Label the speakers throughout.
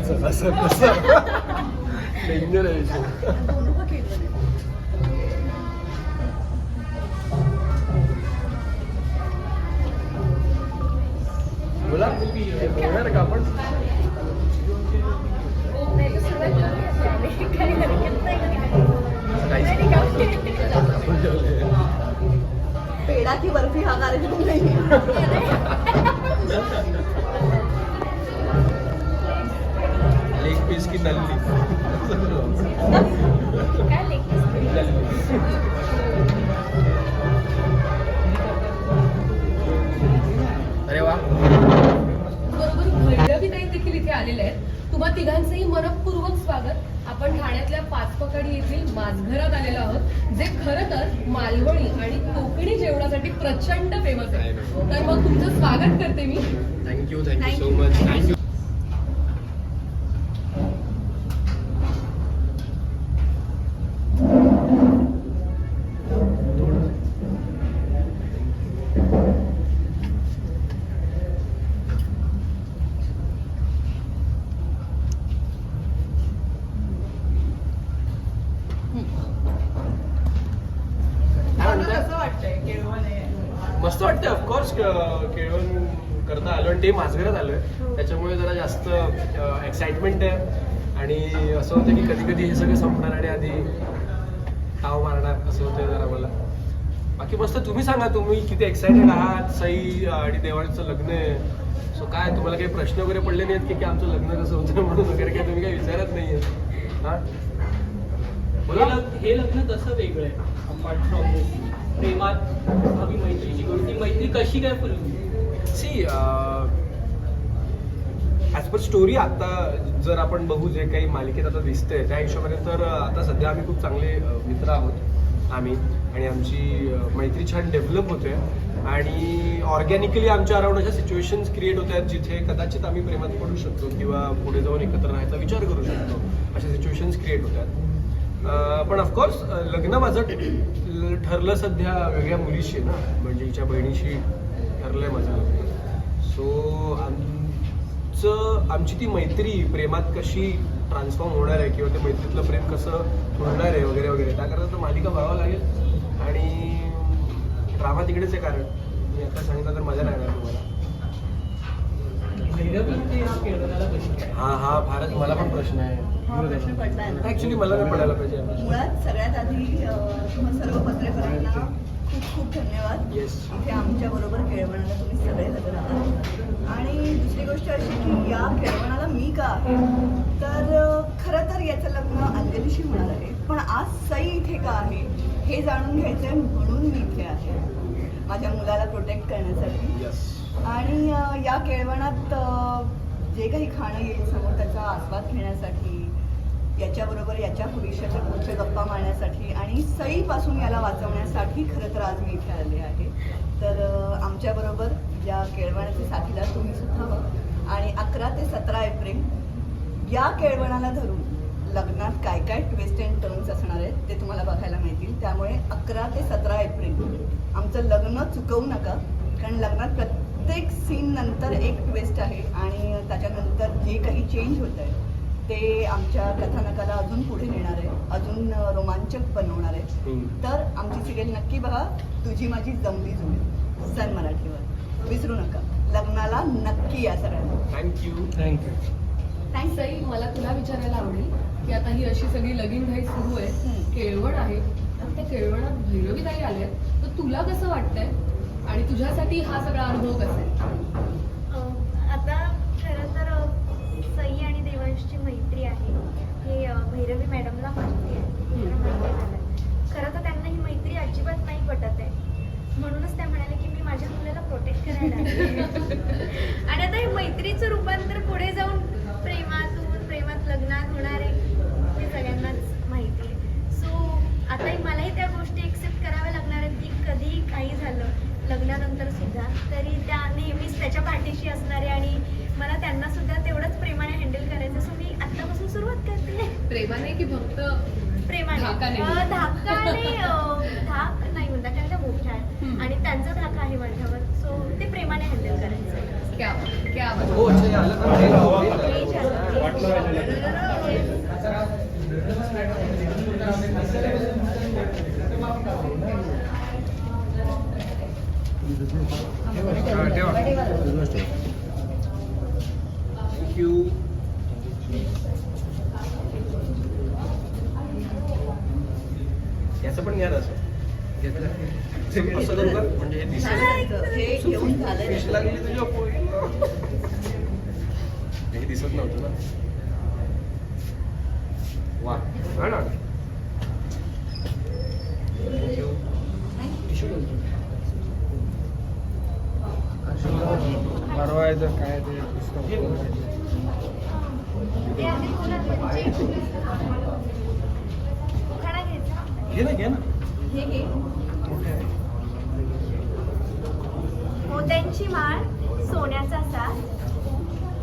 Speaker 1: करायचं असं कसं डेंजर आहे बोला. बोलणार का आपण?
Speaker 2: की बर्फी हा कार्यक्रम नाही.
Speaker 1: अरे वा.
Speaker 3: देखील इथे आलेले आहेत. तुम्हा तिघांचंही मनपूर्वक स्वागत. आपण ठाण्यातल्या पाचपकाडी येथील माझघरात आलेलो आहोत जे खरं तर मालवणी आणि कोकणी जेवणासाठी प्रचंड फेमस आहे. तर मग तुमचं स्वागत करते मी.
Speaker 1: Thank you thank you so. Much thank you
Speaker 2: कसं वाटतंय केळवण आहे?
Speaker 1: मस्त वाटतं ऑफकोर्स केळवण करता आलो आणि ते माझघरात आलोय. त्याच्यामुळे जरा जास्त एक्साइटमेंट आहे. आणि असं होतं की कधी कधी हे सगळं संपणार आणि आधी ताव मारणार असं होतं जरा मला. बाकी मस्त तुम्ही सांगा तुम्ही किती एक्साइटेड आहात? सई आणि देवाचं लग्न आहे. सो काय तुम्हाला काही प्रश्न वगैरे पडले नाहीत की की आमचं लग्न कसं होतं म्हणून वगैरे काही तुम्ही काही विचारत नाही हा?
Speaker 4: हे
Speaker 1: बोला
Speaker 4: लग्न- हे लग्न कसं वेगळं आहे. प्रेमात हवी मैत्रीची गोष्ट. ती मैत्री कशी काय फुलली?
Speaker 1: सी ॲज पर स्टोरी आता जर आपण बघू जे काही मालिकेत आता दिसतंय त्या हिशोबाने तर uh, आता सध्या आम्ही खूप चांगले uh, मित्र आहोत. आम्ही आणि आमची uh, मैत्री छान डेव्हलप होते. आणि ऑर्गॅनिकली आमच्या अराउंड अशा सिच्युएशन्स क्रिएट होत आहेत जिथे कदाचित आम्ही प्रेमात पडू शकतो किंवा पुढे जाऊन एकत्र राहायचा विचार करू शकतो. अशा सिच्युएशन्स क्रिएट होत आहेत पण ऑफकोर्स लग्न माझं ठरलं सध्या वेगळ्या मुलीशी ना म्हणजे हिच्या बहिणीशी ठरलंय माझं लग्न. सो आमचं आमची ती मैत्री प्रेमात कशी ट्रान्सफॉर्म होणार आहे किंवा ते मैत्रीतलं प्रेम कसं फुलणार आहे वगैरे वगैरे त्याकरता तर मालिका बघावं लागेल. आणि ड्रामा तिकडेच आहे कारण. मी आता सांगितलं तर मजा नाही येणार तुम्हाला. हा हा फारच मला पण प्रश्न आहे. ऍक्च्युली मला नाही पडायला पाहिजे.
Speaker 2: मुळात सगळ्यात आधी सर्व खूप धन्यवाद. इथे आमच्या बरोबर केळवणाला तुम्ही सगळे आहात. आणि दुसरी गोष्ट अशी की या केळवणाला मी का आहे? तर खरं तर याचं लग्न अंजलीशी होणार आहे. पण आज सई इथे का आहे हे जाणून घ्यायचंय म्हणून मी इथे आहे. माझ्या मुलाला प्रोटेक्ट करण्यासाठी.
Speaker 1: यस
Speaker 2: आणि या केळवणात जे काही खाणं येईल समोर त्याचा आस्वाद घेण्यासाठी याच्याबरोबर याच्या भविष्याच्या पुढच्या गप्पा मारण्यासाठी आणि सईपासून याला वाचवण्यासाठी खरं तर आज मी इथे आले आहे. तर आमच्याबरोबर या केळवणाच्या साथीला तुम्ही सुद्धा व्हा आणि अकरा ते सतरा एप्रिल या केळवणाला धरून लग्नात काय काय ट्विस्ट अँड टर्न्स असणार आहेत ते तुम्हाला बघायला मिळतील. त्यामुळे अकरा ते सतरा एप्रिल आमचं लग्न चुकवू नका. कारण लग्नात प्रत्येक सीन नंतर एक ट्विस्ट आहे आणि त्याच्यानंतर जे काही चेंज होत आहे ते आमच्या कथानकाला अजून पुढे नेणार आहे अजून रोमांचक बनवणार आहे. तर आमची सिरियल नक्की बघा तुझी माझी जमली जुळली सन मराठीवर. विसरू नका. लग्नाला नक्की या सगळ्यांना.
Speaker 1: Thank you
Speaker 4: thank you
Speaker 2: thanks
Speaker 3: Sai. मला तुला विचारायला आवडेल की आता ही अशी सगळी लगीन घाई सुरू आहे. केळवण आहे. आणि त्या केळवणात भैरवीताई आले तर तुला कसं वाटतंय? आणि तुझ्यासाठी हा सगळा अनुभव कसा आहे
Speaker 5: अ, आता खरं तर अ, सई आणि देवांशची मैत्री आहे हे अ, भैरवी मॅडमला माहिती आहे हे खरं माहिती झालं खरं तर त्यांना ही मैत्री अजिबात नाही पटत आहे म्हणूनच त्या म्हणाले की मी माझ्या करायला आले. आणि आता हे मैत्रीचं रूपांतर पुढे जाऊन प्रेमातून प्रेमात लग्नात होणार आहे हे सगळ्यांनाच माहिती आहे सो आताही मलाही त्या गोष्टी एक्सेप्ट कराव्या लागणार आहेत की कधी काही झालं लग्नानंतर सुद्धा तरी त्या नेहमीच त्याच्या पाठीशी असणार आणि मला त्यांना सुद्धा तेवढंच प्रेमाने हँडल करायचं सो मी आत्तापासून सुरुवात करते
Speaker 3: प्रेमाने की फक्त
Speaker 5: प्रेमाने
Speaker 3: धाकाने.
Speaker 5: अ, धाकाने अ, धाक नाही म्हणता कारण त्या मोठ्या आहेत
Speaker 3: हम्म.
Speaker 5: आणि त्यांचा धाक आहे माझ्यावर सो ते प्रेमाने हँडल करायचं
Speaker 3: क्या क्या
Speaker 1: हो अच्छा हे आलं का? हे लावा. थँक्यू याचं पण घ्या तसं असं करू का? म्हणजे हे दिसेल
Speaker 2: हे
Speaker 1: लागली हे दिसत नव्हतं ना. वा हा ना
Speaker 6: परवायचं काय ते
Speaker 1: घे ना घे ना.
Speaker 2: हे घे.
Speaker 5: मोत्यांची माळ. सोन्याचा साज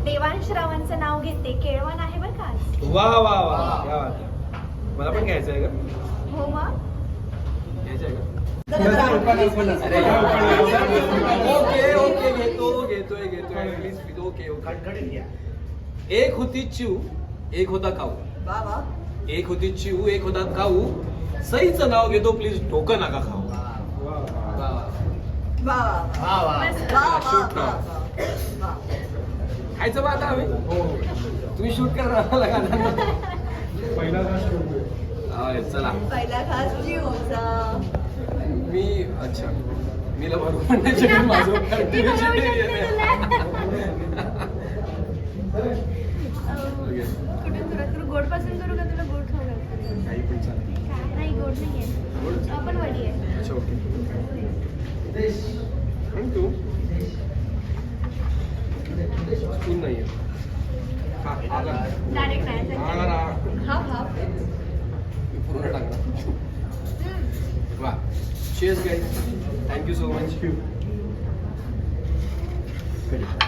Speaker 5: देवांश रावांचं नाव घेते. केळवण आहे बरं का.
Speaker 1: वा वा वा क्या बात आहे. मला पण घ्यायचं आहे का?
Speaker 5: हो मग
Speaker 1: घ्यायचं आहे का?
Speaker 2: जरा जरा.
Speaker 1: ओके ओके घेतो घेतोय घेतोय. प्लीज प्लीज ओके खडखडीत घ्या. एक होती चिव एक होता काऊ.
Speaker 2: वा वा.
Speaker 1: एक होती चिव एक होता काऊ. सईचं नाव घेतो प्लीज डोकं नका खाऊ.
Speaker 2: वा वा. वा
Speaker 1: now.
Speaker 2: वा.
Speaker 1: खायचं बा आता आम्ही तुम्ही शूट करणार आम्हाला का
Speaker 6: पहिला
Speaker 1: होय, चला
Speaker 2: पहिला घास
Speaker 1: मी अच्छा मी बरोबर म्हणण्याचे पण माझं continuation आहे.
Speaker 5: तुला. कुठून सुरुवात करू गोडपासून करू का तुला
Speaker 1: Cheers, guys. Thank you so
Speaker 2: much.
Speaker 1: Thank you.